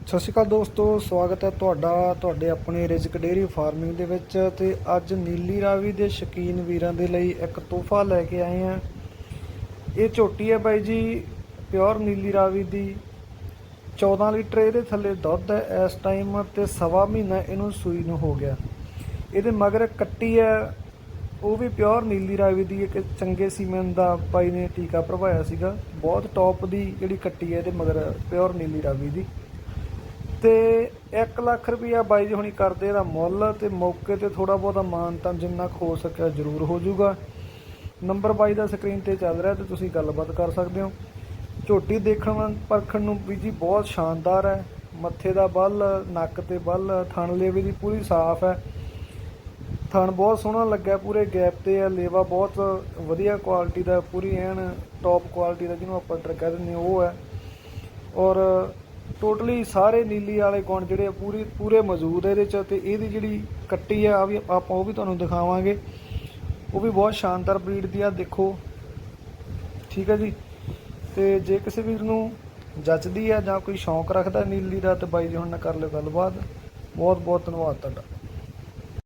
ਸਤਿ ਸ਼੍ਰੀ ਅਕਾਲ ਦੋਸਤੋ, ਸਵਾਗਤ ਹੈ ਤੁਹਾਡਾ, ਤੁਹਾਡੇ ਆਪਣੇ ਰਿਜ਼ਕ ਡੇਰੀ ਫਾਰਮਿੰਗ ਦੇ ਵਿੱਚ ਤੇ ਅੱਜ ਨੀਲੀ ਰਾਵੀ ਦੇ ਸ਼ਕੀਨ ਵੀਰਾਂ ਦੇ ਲਈ ਇੱਕ ਤੋਹਫਾ ਲੈ ਕੇ ਆਏ ਆ ਇਹ ਝੋਟੀ ਹੈ ਬਾਈ ਜੀ, ਪਿਓਰ ਨੀਲੀ ਰਾਵੀ ਦੀ। 14 ਲੀਟਰ ਇਹਦੇ ਥੱਲੇ ਦੁੱਧ ਹੈ ਇਸ ਟਾਈਮ ਤੇ ਸਵਾ ਮਹੀਨਾ ਇਹਨੂੰ ਸੂਈ ਨੂੰ ਹੋ ਗਿਆ। ਇਹਦੇ ਮਗਰ ਕੱਟੀ ਹੈ, ਉਹ ਵੀ ਪਿਓਰ ਨੀਲੀ ਰਾਵੀ ਦੀ, ਇੱਕ ਚੰਗੇ ਸੀਮਨ ਦਾ ਬਾਈ ਨੇ ਟੀਕਾ ਭਰਵਾਇਆ ਸੀਗਾ। ਬਹੁਤ ਟੌਪ ਦੀ ਜਿਹੜੀ ਕੱਟੀ ਹੈ ਇਹਦੇ ਮਗਰ ਪਿਓਰ ਨੀਲੀ ਰਾਵੀ ਦੀ। ਤੇ 1 ਲੱਖ ਰੁਪਇਆ ਬਾਈ ਜੀ ਹੁਣੀ ਕਰਦੇ ਇਹਦਾ ਮੁੱਲ ਤੇ ਮੌਕੇ ਤੇ ਥੋੜਾ ਬਹੁਤਾ ਮਾਨ ਤਾਂ ਜਿੰਨਾ ਕੁ ਹੋ ਸਕਿਆ ਜ਼ਰੂਰ ਹੋ ਜਾਊਗਾ। ਨੰਬਰ ਬਾਈ ਦਾ ਸਕਰੀਨ ਤੇ ਚੱਲ ਰਿਹਾ ਤੇ ਤੁਸੀਂ ਗੱਲਬਾਤ ਕਰ ਸਕਦੇ ਹੋ। ਝੋਟੀ ਦੇਖਣ ਪਰਖਣ ਨੂੰ ਵੀ ਜੀ ਬਹੁਤ ਸ਼ਾਨਦਾਰ ਹੈ। ਮੱਥੇ ਦਾ ਬੱਲ, ਨੱਕ ਤੇ ਬੱਲ, ਥਣ ਲੇਵੇ ਦੀ ਪੂਰੀ ਸਾਫ਼ ਹੈ। ਥਣ ਬਹੁਤ ਸੋਹਣਾ ਲੱਗਾ ਪੂਰੇ ਗੈਪ ਤੇ ਹੈ, ਲੇਵਾ ਬਹੁਤ ਵਧੀਆ ਕੁਆਲਿਟੀ ਦਾ, ਪੂਰੀ ਐਨ ਟੌਪ ਕੁਆਲਿਟੀ ਦਾ ਜਿਹਨੂੰ ਆਪਾਂ ਡਰ ਕਹਿ ਦਿੰਦੇ ਉਹ ਹੈ। ਔਰ ਟੋਟਲੀ ਸਾਰੇ ਨੀਲੀ ਵਾਲੇ ਗੁਣ ਜਿਹੜੇ ਆ ਪੂਰੀ, ਪੂਰੇ ਮੌਜੂਦ ਹੈ ਇਹਦੇ ਚ ਤੇ ਇਹਦੀ ਜਿਹੜੀ ਕੱਟੀ ਆ ਆ ਵੀ ਆਪਾਂ ਉਹ ਵੀ ਤੁਹਾਨੂੰ ਦਿਖਾਵਾਂਗੇ। ਉਹ ਵੀ ਬਹੁਤ ਸ਼ਾਨਦਾਰ ਬਰੀਡ ਦੀ ਆ, ਦੇਖੋ। ਠੀਕ ਹੈ ਜੀ? ਤੇ ਜੇ ਕਿਸੇ ਵੀਰ ਨੂੰ ਜੱਚਦੀ ਆ ਜਾਂ ਕੋਈ ਸ਼ੌਂਕ ਰੱਖਦਾ ਨੀਲੀ ਦਾ ਤੇ ਬਾਈ ਜੀ ਹੁਣ ਨਾਲ ਕਰ ਲਿਓ ਗੱਲਬਾਤ। ਬਹੁਤ ਬਹੁਤ ਧੰਨਵਾਦ ਤੁਹਾਡਾ।